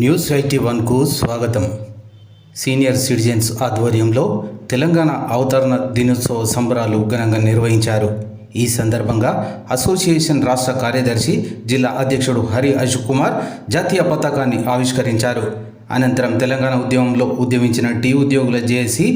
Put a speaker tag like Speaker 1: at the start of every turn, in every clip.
Speaker 1: News eighty వన్కు స్వాగతం. Senior citizens ఆధ్వర్యంలో తెలంగాణ అవతరణ దినోత్సవ సంబరాలు ఘనంగా నిర్వహించారు. ఈ సందర్భంగా అసోసియేషన్ రాష్ట్ర కార్యదర్శి జిల్లా అధ్యక్షుడు హరి అశోక్ కుమార్ జాతీయ పతాకాన్ని ఆవిష్కరించారు. అనంతరం తెలంగాణ ఉద్యమంలో ఉద్యమించిన టీ ఉద్యోగుల జేఏసీ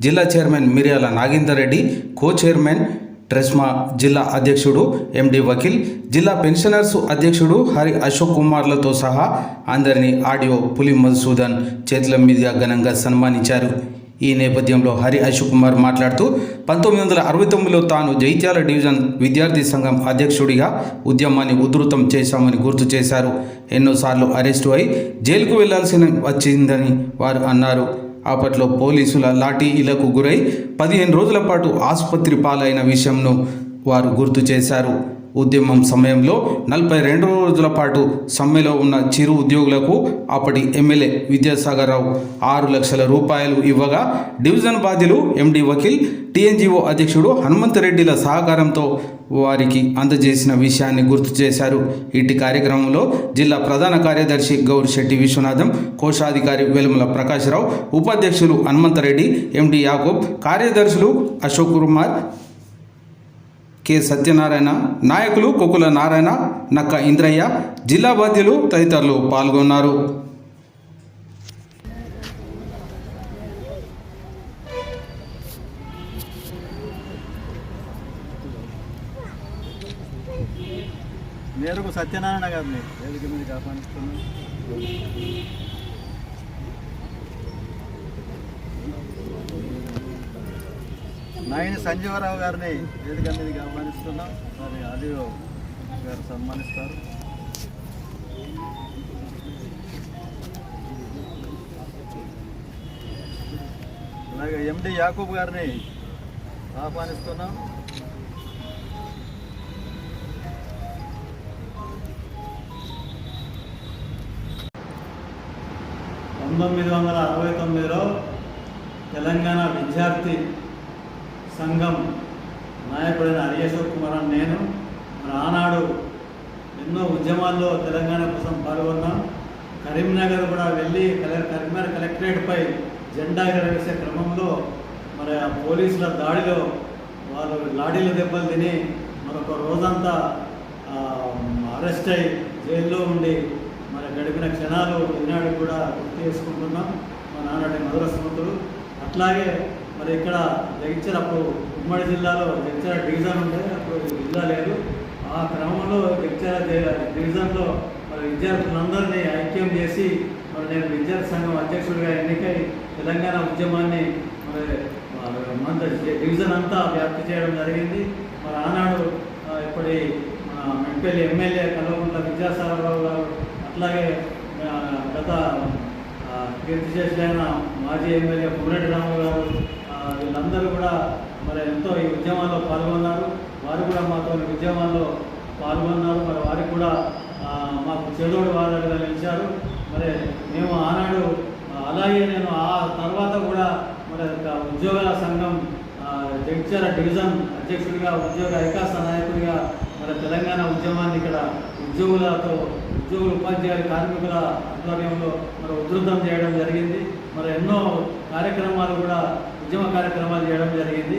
Speaker 1: జిల్లా chairman Miryala Nagender Reddy co chairman ట్రెస్మా జిల్లా అధ్యక్షుడు ఎండి వకీల్ జిల్లా పెన్షనర్స్ అధ్యక్షుడు హరి అశోక్ కుమార్లతో సహా అందరినీ ఆడియో పులి మధుసూదన్ చేతుల మీదుగా ఘనంగా సన్మానించారు. ఈ నేపథ్యంలో హరి అశోక్ కుమార్ మాట్లాడుతూ పంతొమ్మిది వందల అరవై తొమ్మిదిలో తాను జైత్యాల డివిజన్ విద్యార్థి సంఘం అధ్యక్షుడిగా ఉద్యమాన్ని ఉధృతం చేశామని గుర్తు చేశారు. ఎన్నోసార్లు అరెస్టు అయి జైలుకు వెళ్ళాల్సిన వచ్చిందని వారు అన్నారు. అప్పట్లో పోలీసుల లాఠీ ఇలకు గురై పదిహేను రోజుల పాటు ఆసుపత్రి పాలైన విషయంను వారు గుర్తు చేశారు. ఉద్యమం సమయంలో నలభై రెండు రోజుల పాటు సమ్మెలో ఉన్న చిరు ఉద్యోగులకు అప్పటి ఎమ్మెల్యే విద్యాసాగర్ రావు ఆరు లక్షల రూపాయలు ఇవ్వగా డివిజన్ బాధ్యులు ఎండి వకీల్ టీఎన్జిఓ అధ్యక్షుడు హనుమంతరెడ్డిల సహకారంతో వారికి అందజేసిన విషయాన్ని గుర్తు చేశారు. ఇటు కార్యక్రమంలో జిల్లా ప్రధాన కార్యదర్శి గౌరిశెట్టి విశ్వనాథం కోశాధికారి వెలుమల ప్రకాశ్రావు ఉపాధ్యక్షులు హనుమంతరెడ్డి ఎండి యాకూబ్ కార్యదర్శులు అశోక్ కుమార్ కె సత్యనారాయణ నాయకులు కొకుల నారాయణ నక్క ఇంద్రయ్య జిల్లా బాధ్యులు తదితరులు పాల్గొన్నారు.
Speaker 2: మేరకు సత్యనారాయణ గారిని వేదిక మీద ఆహ్వానిస్తున్నాను. నాయని సంజీవరావు గారిని వేదిక మీదకి ఆహ్వానిస్తున్నాం. మరి ఆడియో గారు సన్మానిస్తారు. అలాగే ఎండి యాకూబ్ గారిని ఆహ్వానిస్తున్నాం. పంతొమ్మిది వందల అరవై తొమ్మిదిలో తెలంగాణ విద్యార్థి సంఘం నాయకుడైన హరియేశ్వర్ కుమార్ అని నేను మన ఆనాడు ఎన్నో ఉద్యమాల్లో తెలంగాణ కోసం పాల్గొన్నాం. కరీంనగర్ కూడా వెళ్ళి కరీంనగర్ కలెక్టరేట్పై జెండా ఎగరవేసే క్రమంలో మరి ఆ పోలీసుల దాడిలో వాళ్ళు లాడీలు దెబ్బలు తిని మరొక రోజంతా అరెస్ట్ అయి జైల్లో ఉండి మరి గడిపిన క్షణాలు ఈనాడు కూడా గుర్తు చేసుకుంటున్నాం. మా నాన్నటి మధుర స్మృతులు. అట్లాగే మరి ఇక్కడ జగిత్యాల అప్పుడు ఉమ్మడి జిల్లాలో జగిత్యాల డివిజన్ ఉండే అప్పుడు జిల్లా లేదు. ఆ క్రమంలో జగిత్యాల డివిజన్లో మరి విద్యార్థులందరినీ ఐక్యం చేసి మరి నేను విద్యార్థి సంఘం అధ్యక్షుడిగా ఎన్నికై తెలంగాణ ఉద్యమాన్ని మరి మన డివిజన్ అంతా వ్యాప్తి చేయడం జరిగింది. మరి ఆనాడు ఇప్పటి మన మెట్పల్లి ఎమ్మెల్యే కల్వకుంట్ల విద్యాసాగరరావు గారు అట్లాగే గత కీర్తి చేసిన మాజీ ఎమ్మెల్యే కుమరెడ్డి రాము గారు వీళ్ళందరూ కూడా మరి ఎంతో ఈ ఉద్యమాల్లో పాల్గొన్నారు. వారు కూడా మాతో ఉద్యమాల్లో పాల్గొన్నారు. మరి వారికి కూడా మాకు చేదోడు వాదాలుగా నిలిచారు. మరి మేము ఆనాడు అలాగే నేను ఆ తర్వాత కూడా మరి ఉద్యోగాల సంఘం జగిత్యాల డివిజన్ అధ్యక్షుడిగా ఉద్యోగ వికాస నాయకుడిగా మరి తెలంగాణ ఉద్యమాన్ని ఇక్కడ ఉద్యోగులతో ఉద్యోగులు ఉపాధ్యాయులు కార్మికుల ఆధ్వర్యంలో మరి ఉధృతం చేయడం జరిగింది. మరి ఎన్నో కార్యక్రమాలు కూడా ఉద్యమ కార్యక్రమాలు చేయడం జరిగింది.